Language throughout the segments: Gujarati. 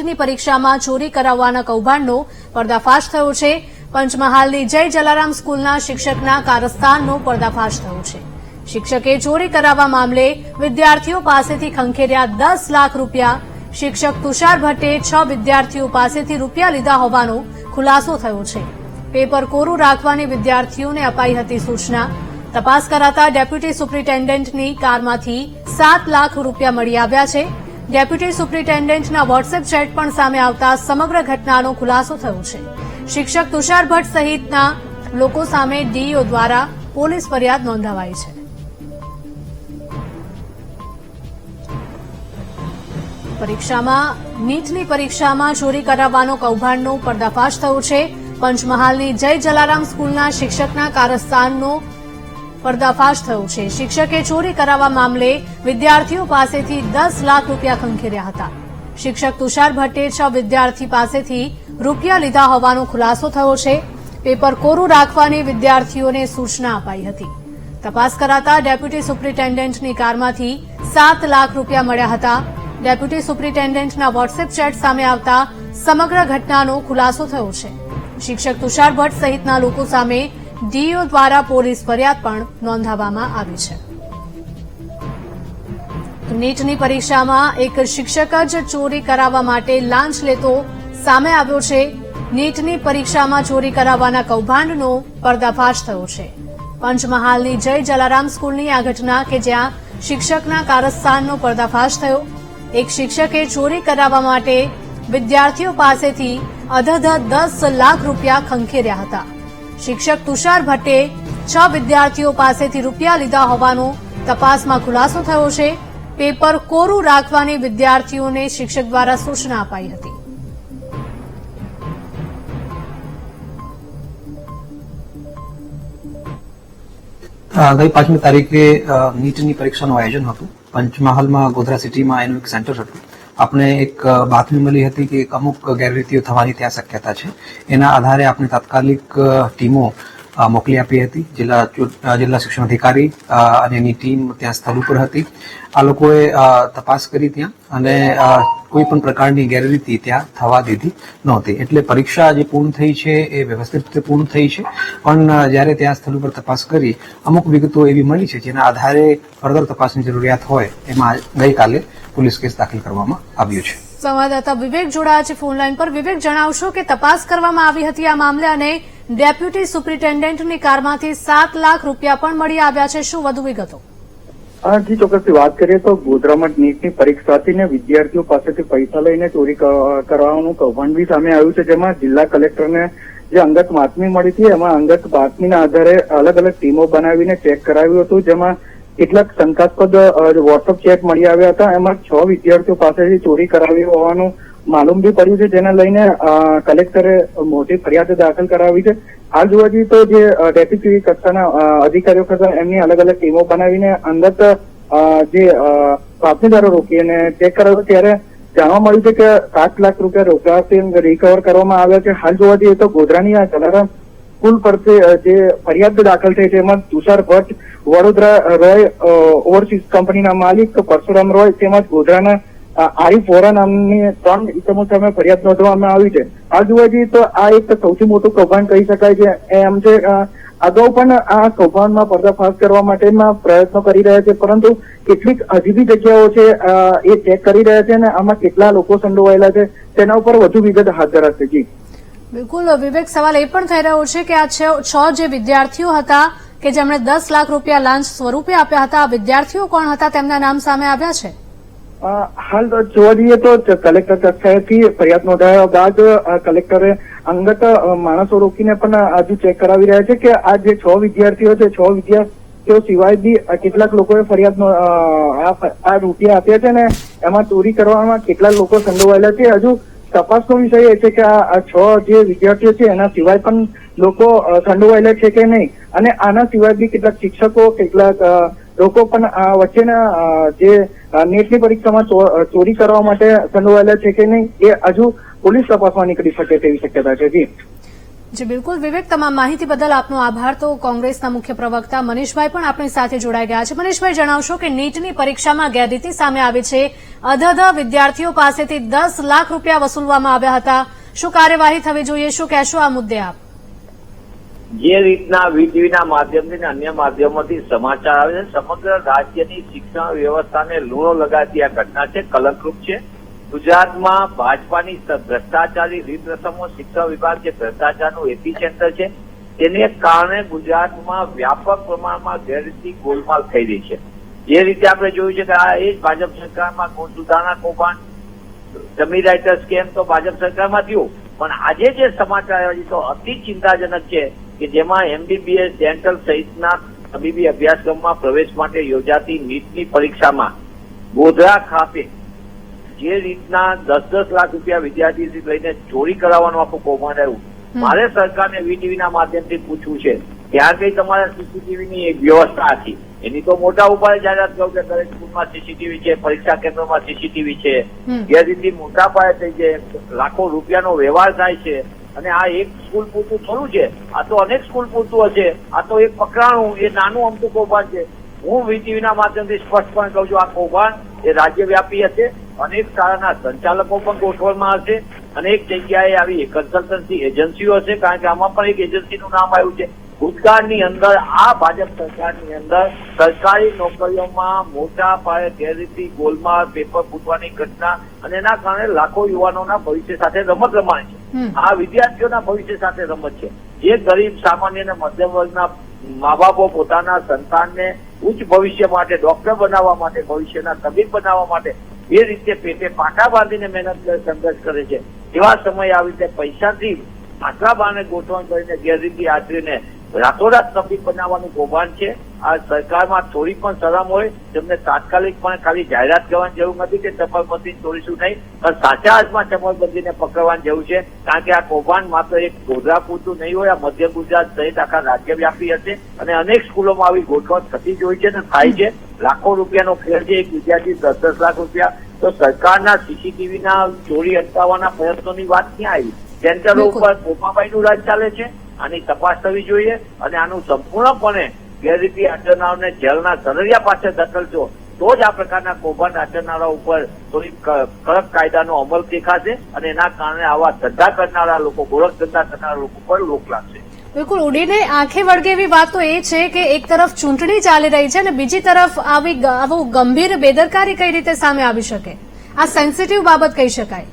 નીટની પરીક્ષામાં ચોરી કરાવવાના કૌભાંડનો પર્દાફાશ થયો છે. પંચમહાલની જય જલારામ સ્કૂલના શિક્ષકના કારસ્તાનનો પર્દાફાશ થયો છે. શિક્ષકે ચોરી કરાવવા મામલે વિદ્યાર્થીઓ પાસેથી ખંખેર્યા દસ લાખ રૂપિયા. શિક્ષક તુષાર ભટ્ટે છ વિદ્યાર્થીઓ પાસેથી રૂપિયા લીધા હોવાનો ખુલાસો થયો છે. પેપર કોરું રાખવાની વિદ્યાર્થીઓને અપાઈ હતી સૂચના. તપાસ કરાતા ડેપ્યુટી સુપ્રિન્ટેન્ડન્ટની કારમાંથી સાત લાખ રૂપિયા મળી આવ્યા છે. ડેપ્યુટી સુપ્રિન્ટેન્ડન્ટના વોટ્સએપ ચેટ પણ સામે આવતા સમગ્ર ઘટનાનો ખુલાસો થયો છે. શિક્ષક તુષાર ભટ્ટ સહિતના લોકો સામે ડીઈઓ દ્વારા પોલીસ ફરિયાદ નોંધાવાઈ છે. પરીક્ષામાં, નીટની પરીક્ષામાં ચોરી કરાવવાનો કૌભાંડનો પર્દાફાશ થયો છે. પંચમહાલની જય જલારામ સ્કૂલના શિક્ષકના કારસ્તાનનો પર્દાફાશ થયો છે. શિક્ષકે ચોરી કરાવવા મામલે વિદ્યાર્થીઓ પાસેથી દસ લાખ રૂપિયા ખંખેર્યા હતા. શિક્ષક તુષાર ભટ્ટે છ વિદ્યાર્થી પાસેથી રૂપિયા લીધા હોવાનો ખુલાસો થયો છે. પેપર કોરું રાખવાની વિદ્યાર્થીઓને સૂચના અપાઈ હતી. તપાસ કરાતા ડેપ્યુટી સુપ્રિન્ટેન્ડન્ટની કારમાંથી સાત લાખ રૂપિયા મળ્યા હતા. ડેપ્યુટી સુપ્રિન્ટેન્ડન્ટના વોટ્સએપ ચેટ સામે આવતા સમગ્ર ઘટનાનો ખુલાસો થયો છે. શિક્ષક તુષાર ભટ્ટ સહિતના લોકો સામે ડીઈઓ દ્વારા પોલીસ ફરિયાદ પણ નોંધાવવામાં આવી છે. નીટની પરીક્ષામાં એક શિક્ષક જ ચોરી કરાવવા માટે લાંચ લેતો સામે આવ્યો છે. નીટની પરીક્ષામાં ચોરી કરાવવાના કૌભાંડનો પર્દાફાશ થયો છે. પંચમહાલની જય જલારામ સ્કૂલની આ ઘટના કે જ્યાં શિક્ષકના કારસ્થાનનો પર્દાફાશ થયો. એક શિક્ષકે ચોરી કરાવવા માટે વિદ્યાર્થીઓ પાસેથી અધધ દસ લાખ રૂપિયા ખંખેર્યા હતા. શિક્ષક તુષાર ભટ્ટે છ વિદ્યાર્થીઓ પાસેથી રૂપિયા લીધા હોવાનો તપાસમાં ખુલાસો થયો છે. પેપર કોરું રાખવાની વિદ્યાર્થીઓને શિક્ષક દ્વારા સૂચના અપાઈ હતી. ગઈ પાંચમી તારીખે નીટની પરીક્ષાનું આયોજન હતું. પંચમહાલમાં ગોધરા સિટીમાં એનું એક સેન્ટર હતું. આપણે એક બાતમી મળી હતી કે અમુક ગેરરીતિઓ થવાની ત્યાં શક્યતા છે. એના આધારે આપણે તાત્કાલિક ટીમો મોકલી આપી હતી. જિલ્લા જિલ્લા શિક્ષણ અધિકારી અને એની ટીમ ત્યાં સ્થળ ઉપર હતી. આ લોકોએ તપાસ કરી ત્યાં અને કોઈ પણ પ્રકારની ગેરરીતિ ત્યાં થવા દીધી નહોતી. એટલે પરીક્ષા જે પૂર્ણ થઈ છે એ વ્યવસ્થિત રીતે પૂર્ણ થઈ છે. પણ જ્યારે ત્યાં સ્થળ ઉપર તપાસ કરી, અમુક વિગતો એવી મળી છે જેના આધારે ફર્ધર તપાસની જરૂરિયાત હોય એમાં ગઈકાલે પોલીસ કેસ દાખલ કરવામાં આવ્યો છે. સંવાદદાતા વિવેક જોડાયા છે ફોન લાઈન પર. વિવેક, જણાવશો કે તપાસ કરવામાં આવી હતી આ મામલે અને ડેપ્યુટી સુપ્રિન્ટેન્ડન્ટની કારમાંથી સાત લાખ રૂપિયા પણ મળી આવ્યા છે. શું વધુ વિગતો? જી, ચોક્કસથી વાત કરીએ તો ગોધરામાં નીટની પરીક્ષાર્થીને વિદ્યાર્થીઓ પાસેથી પૈસા લઈને ચોરી કરવાનું કૌભાંડ બી સામે આવ્યું છે. જેમાં જિલ્લા કલેક્ટરને જે અંગત બાતમી મળી હતી, એમાં અંગત બાતમીના આધારે અલગ અલગ ટીમો બનાવીને ચેક કરાવ્યું હતું. જેમાં કેટલાક શંકાસ્પદ વોટ્સઅપ ચેક મળી આવ્યા હતા. એમાં છ વિદ્યાર્થીઓ પાસેથી ચોરી કરાવી હોવાનું માલુમ બી પડ્યું છે જેને લઈને કલેક્ટરે મોટી ફરિયાદ દાખલ કરાવી છે. હાલ જોવા જઈએ તો જે ડેપ્યુટી કક્ષાના અધિકારીઓ કરતા એમની અલગ અલગ ટીમો બનાવીને અંદર જે પ્રાપ્તિદારો રોકી અને ચેક કરાવ્યો ત્યારે જાણવા મળ્યું છે કે સાત લાખ રૂપિયા રોકડાથી રિકવર કરવામાં આવ્યા છે. હાલ જોવા જઈએ તો ગોધરાની આ જલારામ સ્કૂલ પરથી જે ફરિયાદ દાખલ થઈ છે, એમાં તુષાર ભટ્ટ, વડોદરા રોય ઓવરસીઝ કંપનીના માલિક પરશુરામ રોય તેમજ ગોધરાના આરિફ વોરા નામની ત્રણ ઇસમો સામે ફરિયાદ નોંધવામાં આવી છે. આ જોવા તો આ એક સૌથી મોટું કૌભાંડ કહી શકાય છે. એમ છે અગાઉ પણ આ કૌભાંડમાં પર્દાફાશ કરવા માટેના પ્રયત્નો કરી રહ્યા છે, પરંતુ કેટલીક હજી બી જગ્યાઓ છે એ ચેક કરી રહ્યા છે અને આમાં કેટલા લોકો સંડોવાયેલા છે, તેના ઉપર વધુ વિગત હાથ ધરાશે. જી. બિલકુલ, વિવેક, સવાલ એ પણ થઈ રહ્યો છે કે આ છ જે વિદ્યાર્થીઓ હતા કે જેમણે દસ લાખ રૂપિયા લાંચ સ્વરૂપે આપ્યા હતા, આ વિદ્યાર્થીઓ કોણ હતા? તેમના નામ સામે આવ્યા છે. હાલ જોવા જઈએ તો કલેક્ટર કક્ષાએથી ફરિયાદ નોંધાયા બાદ કલેક્ટરે અંગત માણસો રોકીને પણ હજુ ચેક કરાવી રહ્યા છે કે આ જે છ વિદ્યાર્થીઓ છે, છ વિદ્યાર્થીઓ સિવાય બી કેટલાક લોકોએ ફરિયાદ આ રૂટિયા આપ્યા છે ને એમાં ચોરી કરવામાં કેટલા લોકો સંડોવાયેલા છે. હજુ તપાસનો વિષય એ છે કે આ છ જે વિદ્યાર્થીઓ છે, એના સિવાય પણ લોકો સંડોવાયેલા છે કે નહીં? અને આના સિવાય બી કેટલાક શિક્ષકો, કેટલાક લોકો પણ વચ્ચેના જે નેટની પરીક્ષામાં ચોરી કરવા માટે સંડોવાયેલા છે કે નહીં, એ હજુ પોલીસ તપાસમાં નીકળી શકે તેવી શક્યતા છે. જી. જી, બિલકુલ. વિવેક, તમામ માહિતી બદલ આપનો આભાર. તો કોંગ્રેસના મુખ્ય પ્રવક્તા મનીષભાઈ પણ આપણી સાથે જોડાઈ ગયા છે. મનીષભાઈ, જણાવશો કે નીટની પરીક્ષામાં ગેરરીતિ સામે આવી છે. અધધ વિદ્યાર્થીઓ પાસેથી દસ લાખ રૂપિયા વસૂલવામાં આવ્યા હતા. શું કાર્યવાહી થવી જોઈએ? શું કહેશો આ મુદ્દે આપ? જે રીતના વીટીવીના માધ્યમથી અન્ય માધ્યમોથી સમાચાર આવે છે, સમગ્ર રાજ્યની શિક્ષણ વ્યવસ્થાને લૂણો લગાડતી આ ઘટના છે, કલંકરૂપ છે. ગુજરાતમાં ભાજપાની ભ્રષ્ટાચારી રીત રસમો શિક્ષણ વિભાગ જે ભ્રષ્ટાચારનું એપી સેન્ટર છે, તેને કારણે ગુજરાતમાં વ્યાપક પ્રમાણમાં ગેરરીતિ ગોલમાલ થઈ રહી છે. જે રીતે આપણે જોયું છે કે આ એ જ ભાજપ સરકારમાં ગોળ સુધારણા કૌભાંડ જમી રાઇટર સ્કેમ તો ભાજપ સરકારમાં થયું. પણ આજે જે સમાચાર આવ્યા છે તો અતિ ચિંતાજનક છે. કે જેમાં એમબીબીએસ ડેન્ટલ સહિતના તબીબી અભ્યાસક્રમમાં પ્રવેશ માટે યોજાતી નીટની પરીક્ષામાં ગોધરા ખાતે જે રીતના દસ દસ લાખ રૂપિયા વિદ્યાર્થીથી લઈને ચોરી કરાવવાનું આખું કૌભાંડ આવ્યું. મારે સરકારને વીટીવીના માધ્યમથી પૂછવું છે ત્યાં કઈ તમારા સીસીટીવીની એક વ્યવસ્થા હતી? એની તો મોટા ઉપાય જાહેરાત કહું કે દરેક સ્કૂલમાં સીસીટીવી છે પરીક્ષા કેન્દ્રોમાં સીસીટીવી છે. હમ. ગેરરીતિ મોટા પાયે થઈ છે લાખો રૂપિયાનો વ્યવહાર થાય છે. અને આ એક સ્કૂલ પૂરતું થોડું છે, આ તો અનેક સ્કૂલ પૂરતું હશે, આ તો એક પકડાણું, એ નાનું અમતું કૌભાંડ છે હું વીટીવીના માધ્યમથી સ્પષ્ટપણે કહું છું, આ કૌભાંડ એ રાજ્યવ્યાપી હશે, અનેક શાળાના સંચાલકો પણ ગોઠવણમાં હશે અનેક જગ્યાએ આવી કન્સલ્ટન્સી એજન્સીઓ હશે, કારણ કે આમાં પણ એક એજન્સીનું નામ આવ્યું છે ભૂતકાળની અંદર, આ ભાજપ સરકારની અંદર સરકારી નોકરીઓમાં મોટા પાયે ગેરરીતિ ગોલમાલ, પેપર ફૂટવાની ઘટના, અને એના કારણે લાખો યુવાનોના ભવિષ્ય સાથે રમત રમાય છે. આ વિદ્યાર્થીઓના ભવિષ્ય સાથે રમત છે. જે ગરીબ, સામાન્ય અને મધ્યમ વર્ગના મા બાપો પોતાના સંતાનને ઉચ્ચ ભવિષ્ય માટે ડોક્ટર બનાવવા માટે, ભવિષ્યના તબીબ બનાવવા માટે એ રીતે પેટે પાટા બાંધીને મહેનત સંઘર્ષ કરે છે. એવા સમયે આવી રીતે પૈસાથી આટલા બાને ગોઠવણ કરીને ગેરરીતિ આચરીને રાતોરાત તબીબ બનાવવાનું કૌભાંડ છે. આ સરકારમાં થોડી પણ શરમ હોય તેમને તાત્કાલિક પણ ખાલી જાહેરાત કરવાની જરૂર નથી કે ચપલબંધી ચોરીશું નહીં પણ સાચા અર્થમાં ચપલબંધીને પકડવાની જરૂર છે. કારણ કે આ કૌભાંડ માત્ર એક ગોધરા પૂરતું નહીં હોય આ મધ્ય ગુજરાત સહિત આખા રાજ્યવ્યાપી હશે અને અનેક સ્કૂલોમાં આવી ગોઠવણ થતી જ હોય છે ને થાય છે. લાખો રૂપિયાનો ફેર છે એક વિદ્યાર્થી દસ દસ લાખ રૂપિયા. તો સરકારના સીસીટીવીના ચોરી અટકાવવાના પ્રયત્નોની વાત ક્યાં આવી? સેન્ટરો. ઉપર પોપાભાઈનું રાજ ચાલે છે? આની તપાસ થવી જોઈએ અને આનું સંપૂર્ણપણે ગેરરીતિ આચરનારને જેલના સરરિયા પાસે ધકેલશો તો જ આ પ્રકારના કૌભાંડ આચરનારા ઉપર થોડી કડક કાયદાનો અમલ દેખાશે અને એના કારણે આવા ધંધા કરનારા લોકો, ગોરખ ધંધા કરનારા લોકો પર રોક લાગશે. બિલકુલ, ઉડીને આંખે વળગે એવી વાત તો એ છે કે એક તરફ ચૂંટણી ચાલી રહી છે અને બીજી તરફ આવી આવું ગંભીર બેદરકારી કઈ રીતે સામે આવી શકે? આ સેન્સિટિવ બાબત કહી શકાય.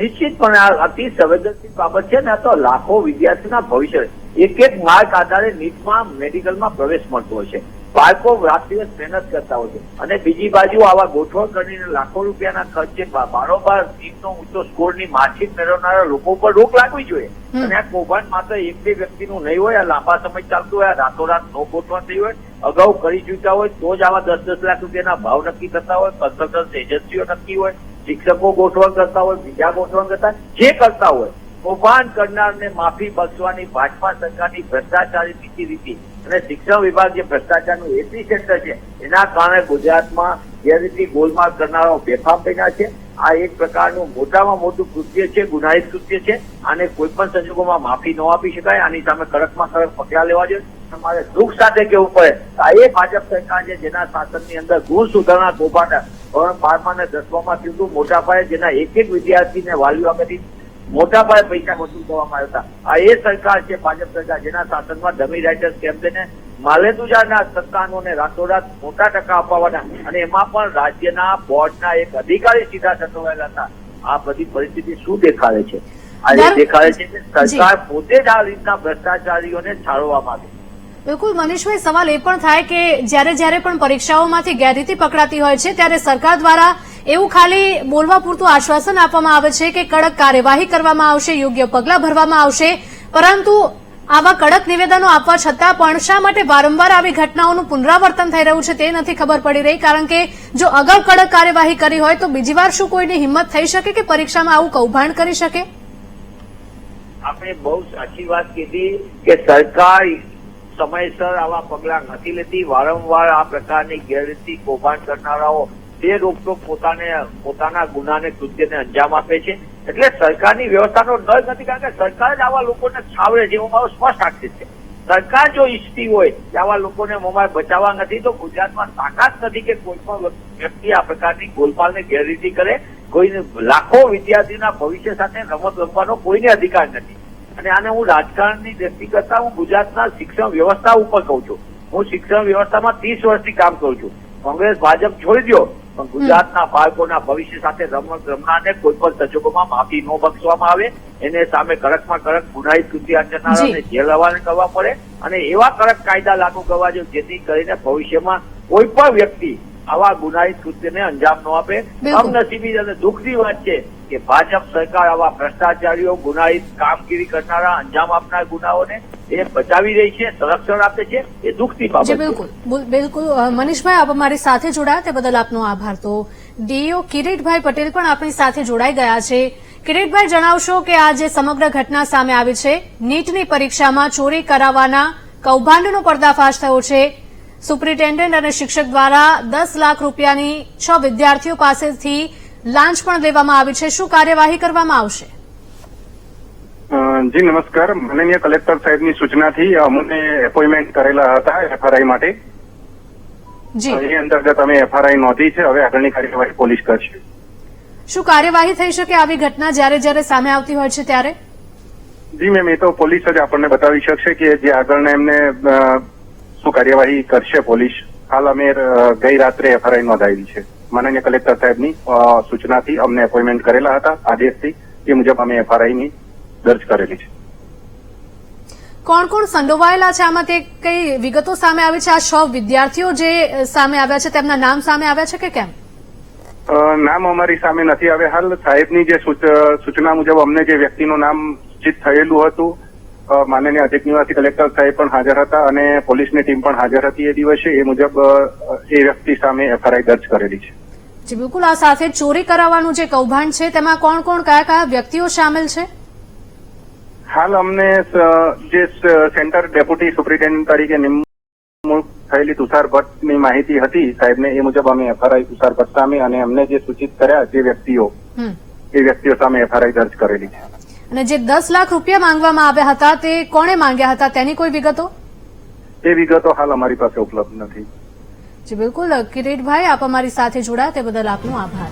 નિશ્ચિતપણે આ અતિ સંવેદનશીલ બાબત છે ને તો લાખો વિદ્યાર્થીના ભવિષ્ય એક એક માર્ક આધારે નીટમાં મેડિકલમાં પ્રવેશ મળતો હોય છે. બાળકો રાત દિવસ મહેનત કરતા હોય છે. અને બીજી બાજુ આવા ગોઠવણ કરીને લાખો રૂપિયાના ખર્ચે બારોબાર નીટનો ઊંચો સ્કોરની માર્કશીટ મેળવનારા લોકો પર રોક લાગવી જોઈએ. અને આ કૌભાંડ માત્ર એક બે વ્યક્તિનું નહીં હોય આ લાંબા સમય ચાલતું હોય આ રાતોરાત નો ગોઠવણ થઈ હોય અગાઉ કરી ચૂક્યા હોય તો જ આવા દસ દસ લાખ રૂપિયાના ભાવ નક્કી થતા હોય કન્સલ્ટન્સ એજન્સીઓ નક્કી હોય શિક્ષકો ગોઠવણ કરતા હોય, બીજા ગોઠવણ કરતા જે કરતા હોય, કૌભાંડ કરનારને માફી બક્ષવાની ભાજપા સરકારની ભ્રષ્ટાચારી નીતિ રીતિ અને શિક્ષણ વિભાગ જે ભ્રષ્ટાચારનું એપી સેન્ટર છે, એના કારણે ગુજરાતમાં જે રીતે ગોલમાલ કરનારાઓ બેફામ બન્યા છે. આ એક પ્રકારનું મોટામાં મોટું કૃત્ય છે, ગુનાહિત કૃત્ય છે. આને કોઈ પણ સંજોગોમાં માફી ન આપી શકાય. આની સામે કડકમાં કડક પગલા લેવા જોઈએ. તમારે દુઃખ સાથે કેવું પડે આ એ ભાજપ સરકાર છે, જેના શાસનની અંદર ગુણ સુધારણા કૌભાંડ ધોરણ બારમાં અને દસમામાં થયું હતું. મોટા પાયે જેના એક એક વિદ્યાર્થીને વાલીઓ આગળથી મોટા પાયે પૈસા વસૂલ કરવામાં આવ્યા હતા. આ એ સરકાર છે ભાજપ સરકાર જેના શાસનમાં ડમી રાઇટર્સ કેમ્પેને માલેતુજાના સંતાનોને રાતોરાત મોટા ટકા અપાવવાના અને એમાં પણ રાજ્યના બોર્ડના એક અધિકારી સીધા સંડોવાયેલા હતા. આ બધી પરિસ્થિતિ શું દેખાડે છે? આ દેખાડે છે કે સરકાર પોતે જ આ રીતના ભ્રષ્ટાચારીઓને છાળવા માંગે. બિલકુલ મનીષભાઈ સવાલ એ પણ થાય કે જ્યારે જ્યારે પણ પરીક્ષાઓમાંથી ગેરરીતિ પકડાતી હોય છે, ત્યારે સરકાર દ્વારા એવું ખાલી બોલવા પૂરતું આશ્વાસન આપવામાં આવે છે કે કડક કાર્યવાહી કરવામાં આવશે, યોગ્ય પગલાં ભરવામાં આવશે. પરંતુ આવા કડક નિવેદનો આપવા છતાં પણ શા માટે વારંવાર આવી ઘટનાઓનું પુનરાવર્તન થઈ રહ્યું છે તે નથી ખબર પડી રહી, કારણ કે જો અગાઉ કડક કાર્યવાહી કરી હોય તો બીજી વાર શું કોઈની હિંમત થઈ શકે કે પરીક્ષામાં આવું કૌભાંડ કરી શકે? આપણે બહુ સાચી વાત કીધી કે સરકાર સમયસર આવા પગલા નથી લેતી. વારંવાર આ પ્રકારની ગેરરીતિ કૌભાંડ કરનારાઓ તે રોકટોક પોતાને, પોતાના ગુનાને, કૃત્યને અંજામ આપે છે. એટલે સરકારની વ્યવસ્થાનો ડર નથી, કારણ કે સરકાર જ આવા લોકોને છાવરે એવું મારો સ્પષ્ટ આક્ષેપ છે. સરકાર જો ઈચ્છતી હોય કે આવા લોકોને મોબાઈલ બચાવવા નથી, તો ગુજરાતમાં તાકાત નથી કે કોઈ પણ વ્યક્તિ આ પ્રકારની ગોલમાલને ગેરરીતિ કરે. કોઈને લાખો વિદ્યાર્થીના ભવિષ્ય સાથે રમત રમવાનો કોઈને અધિકાર નથી. અને આને હું રાજકારણની દ્રષ્ટિ કરતા હું ગુજરાતના શિક્ષણ વ્યવસ્થા ઉપર કહું છું. હું શિક્ષણ વ્યવસ્થામાં ત્રીસ વર્ષથી કામ કરું છું. કોંગ્રેસ ભાજપ છોડી દો પણ ગુજરાતના બાળકોના ભવિષ્ય સાથે રમત રમનારને કોઈ પણ સંજોગોમાં માફી ન બક્ષવામાં આવે. એને સામે કડકમાં કડક ગુનાહિત કૃતિ આચરનારાને જેલ રવાના કરવા પડે અને એવા કડક કાયદા લાગુ કરવા જોઈએ જેથી કરીને ભવિષ્યમાં કોઈ પણ વ્યક્તિ આવા ગુનાહિત કૃત્યને અંજામ ન આપે. કમનસીબી અને દુઃખની વાત છે. કે ભાજપ સરકાર આવા ભ્રષ્ટાચારીઓ ગુનાહિત કામગીરી કરનારા અંજામ આપનાર ગુનાઓને એ બચાવી રહી છે સંરક્ષણ આપે છે એ દુઃખની બાબત બિલકુલ. બિલકુલ. મનીષભાઈ આપ અમારી સાથે જોડાયા તે બદલ આપનો આભાર. તો ડીઓ કિરીટભાઈ પટેલ પણ આપણી સાથે જોડાઈ ગયા છે. કિરીટભાઈ જણાવશો કે આ જે સમગ્ર ઘટના સામે આવી છે નીટની પરીક્ષામાં ચોરી કરાવવાના કૌભાંડનો પર્દાફાશ થયો છે. સુપ્રિન્ટેન્ડન્ટ અને શિક્ષક દ્વારા દસ લાખ રૂપિયાની છ વિદ્યાર્થીઓ પાસેથી લાંચ પણ લેવામાં આવી છે. શું કાર્યવાહી કરવામાં આવશે? જી નમસ્કાર. માનનીય કલેક્ટર સાહેબની સૂચનાથી અમને એપોઇન્ટમેન્ટ કરેલા હતા એફઆરઆઈ માટે. જી. એ અંતર્ગત અમે એફઆરઆઈ નોંધી છે. હવે આગળની કાર્યવાહી પોલીસ કરશે. શું કાર્યવાહી થઈ શકે આવી ઘટના જ્યારે જ્યારે સામે આવતી હોય છે ત્યારે? જી મેમ એ તો પોલીસ જ આપણને બતાવી શકશે કે જે આગળને એમને શું કાર્યવાહી કરશે પોલીસ. હાલ અમે ગઈ રાત્રે એફઆરઆઈ નોંધાવી છે. માનનીય કલેક્ટર સાહેબની સૂચનાથી અમને એપોઇન્ટમેન્ટ કરેલા હતા આદેશથી એ મુજબ અમે એફઆરઆઈની દર્જ કરેલી છે. કોણ કોણ સંડોવાયેલા છે? આમાં તે કઈ વિગતો સામે આવી છે? આ છ વિદ્યાર્થીઓ જે સામે આવ્યા છે તેમના નામ સામે આવ્યા છે કે કેમ? નામ અમારી સામે નથી આવે હાલ. સાહેબની જે સૂચના મુજબ અમને જે વ્યક્તિનું નામ સૂચિત થયેલું હતું માનનીય અધિક નિવાસી કલેક્ટર સાહેબ પણ હાજર હતા અને પોલીસની ટીમ પણ હાજર હતી એ દિવસે. એ મુજબ એ વ્યક્તિ સામે એફઆરઆઈ દર્જ કરેલી છે. જી બિલકુલ. આ સાથે ચોરી કરાવવાનું જે કૌભાંડ છે તેમાં કોણ કોણ કયા કયા વ્યક્તિઓ સામેલ છે? હાલ અમને જે સેન્ટર ડેપ્યુટી સુપ્રિન્ટેન્ડન્ટ તરીકે નિમણૂક થયેલી તુષાર ભટ્ટની માહિતી હતી સાહેબને એ મુજબ અમે એફઆરઆઈ તુષાર ભટ્ટ સામે અને અમને જે સૂચિત કર્યા જે વ્યક્તિઓ એ વ્યક્તિઓ સામે એફઆરઆઈ દર્જ કરેલી છે. અને જે દસ લાખ રૂપિયા માંગવામાં આવ્યા હતા તે કોણે માંગ્યા હતા? તેની કોઈ વિગતો? એ વિગતો હાલ અમારી પાસે ઉપલબ્ધ નથી. જી બિલકુલ. કિરીટભાઈ આપ અમારી સાથે જોડાયા તે બદલ આપનો આભાર.